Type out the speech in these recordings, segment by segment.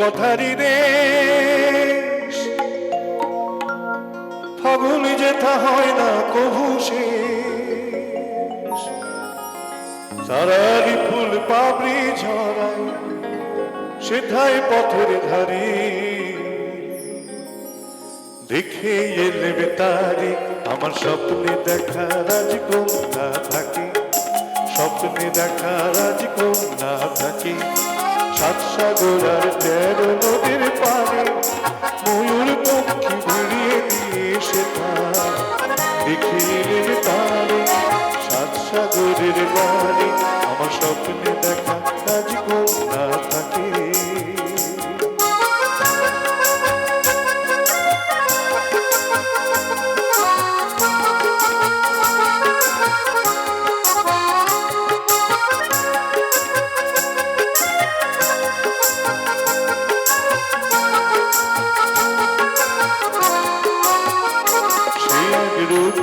কথারি দেশ ফাগুন যেথা হয় না কভু শেষ। সারারি ফুল পাবড়ি ঝরায়, সেথায় পথের ধারি। দেখে এলে বেতারি আমার স্বপ্নে দেখা রাজকন্যা থাকে। স্বপ্নে দেখা রাজকন্যা থাকে। সাত সাগর আর তেরো নদীর পারে ময়ূর পক্ষী ভিড়িয়ে দিয়ে সে দেখিলেন বেতারি সাত সাগরের বাড়ি।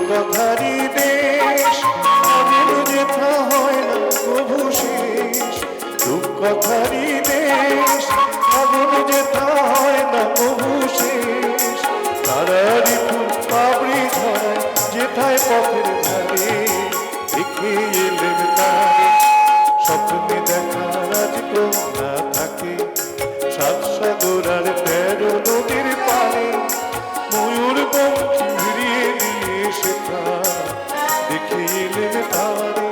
কথারি দেশ আদিল যেথা হয় না প্রভু শেষ। কথারি দেশ আদিল যেথা হয় না প্রভু শেষ। তারারি ফুল পাবড়ি ধরায় যেথায় পথের ধারে দেখে এলেন তারে। তেরো নদীর পারে ময়ূর পক্ষী ভিড়িয়ে দিয়ে শেখা দেখে এলেন তারে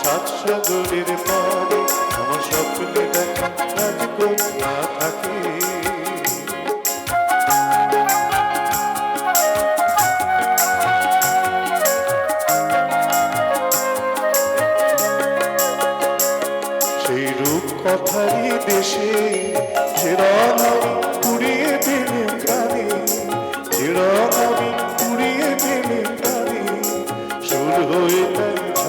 সাত সাগরের দেশে চিরনাবি কুড়িয়ে দিলে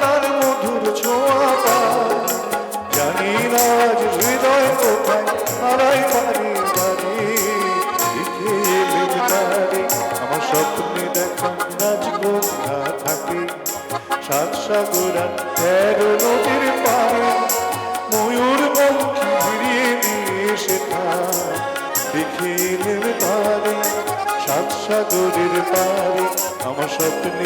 তার মধুর ছোঁয়া জানি না আজ হৃদয় কোথায় হারাই পারি পারি আমার স্বপ্নে দেখা রাজকন্যা থাকে। সাত সাগরা তেরো নদীর পারে ময়ূর পঙ্খী ভিড়িয়ে দিয়ে সেটা দেখে এলেন তারে, সাত সাগরের পারে আমার স্বপ্নে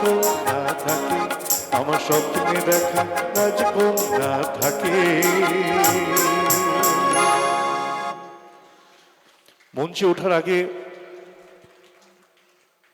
রাজকন্যা থাকে আমার স্বপ্নে দেখা রাজকন্যা থাকে মঞ্চে ওঠার আগে